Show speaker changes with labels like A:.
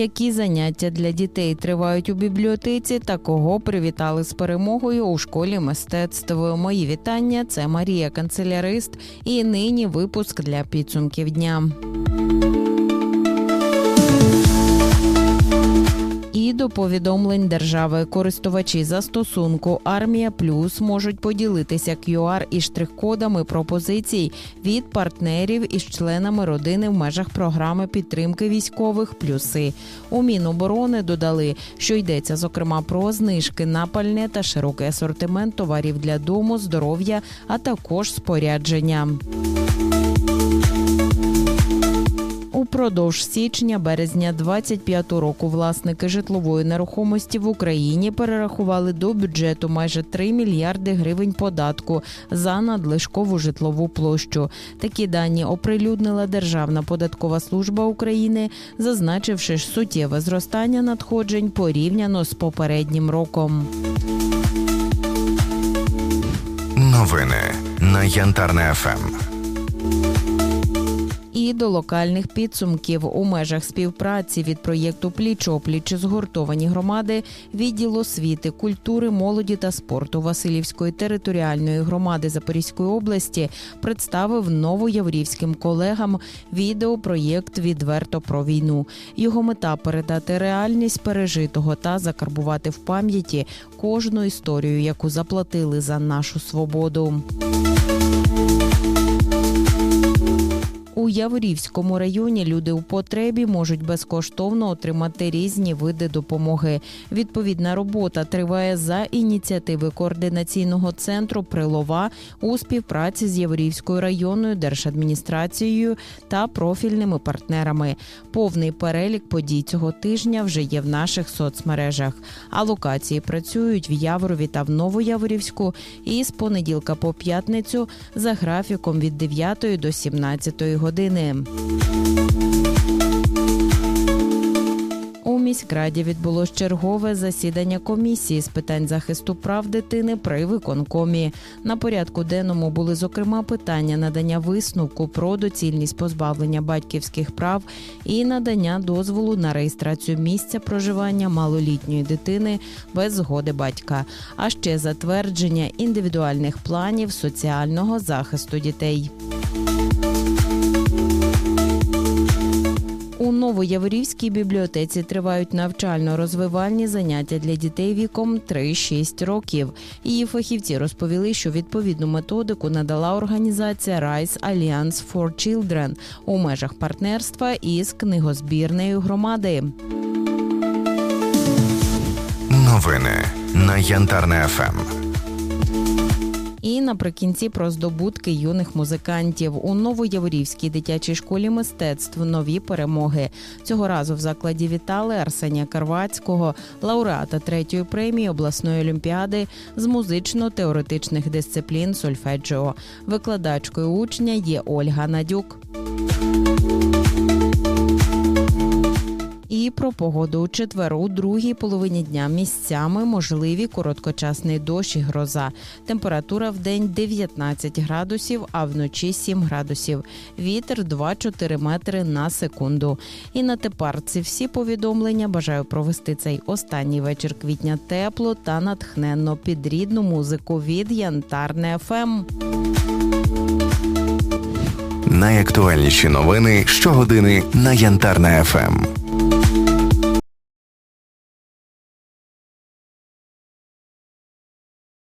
A: Які заняття для дітей тривають у бібліотеці та кого привітали з перемогою у школі мистецтв? Мої вітання. Це Марія Канцелярист. І нині випуск для підсумків дня. До повідомлень держави користувачі застосунку Армія Плюс можуть поділитися QR і штрих-кодами пропозицій від партнерів із членами родини в межах програми підтримки військових плюси. У Міноборони додали, що йдеться зокрема про знижки на пальне та широкий асортимент товарів для дому, здоров'я, а також спорядження. Упродовж січня-березня 25 року власники житлової нерухомості в Україні перерахували до бюджету майже 3 мільярди гривень податку за надлишкову житлову площу. Такі дані оприлюднила Державна податкова служба України, зазначивши суттєве зростання надходжень порівняно з попереднім роком.
B: Новини на Янтарне ФМ.
A: До локальних підсумків у межах співпраці від проєкту Пліч-опліч згуртовані громади відділ освіти, культури, молоді та спорту Васильівської територіальної громади Запорізької області представив новояврівським колегам відеопроєкт Відверто про війну. Його мета передати реальність пережитого та закарбувати в пам'яті кожну історію, яку заплатили за нашу свободу. Яворівському районі люди у потребі можуть безкоштовно отримати різні види допомоги. Відповідна робота триває за ініціативи координаційного центру Прилова у співпраці з Яворівською районною держадміністрацією та профільними партнерами. Повний перелік подій цього тижня вже є в наших соцмережах. А локації працюють в Яворові та в Новояворівську і з понеділка по п'ятницю за графіком від 9 до 17 години. У міськраді відбулось чергове засідання комісії з питань захисту прав дитини при виконкомі. На порядку денному були зокрема питання надання висновку про доцільність позбавлення батьківських прав і надання дозволу на реєстрацію місця проживання малолітньої дитини без згоди батька, а ще затвердження індивідуальних планів соціального захисту дітей. Новояворівській бібліотеці тривають навчально-розвивальні заняття для дітей віком 3-6 років. Її фахівці розповіли, що відповідну методику надала організація Rise Alliance for Children у межах партнерства із книгозбірнею громади.
B: Новини на Янтарне ФМ.
A: І наприкінці про здобутки юних музикантів у Новояворівській дитячій школі мистецтв нові перемоги. Цього разу в закладі вітали Арсенія Карвацького, лауреата третьої премії обласної олімпіади з музично-теоретичних дисциплін сольфеджіо. Викладачкою учня є Ольга Надюк. Про погоду у четвер у другій половині дня місцями можливі короткочасний дощ і гроза. Температура в день 19 градусів, а вночі 7 градусів. Вітер 2-4 метри на секунду. І на тепер це всі повідомлення. Бажаю провести цей останній вечір квітня тепло та натхненно під рідну музику від Янтарне. ФМ.
B: Найактуальніші новини щогодини на Янтарне ФМ.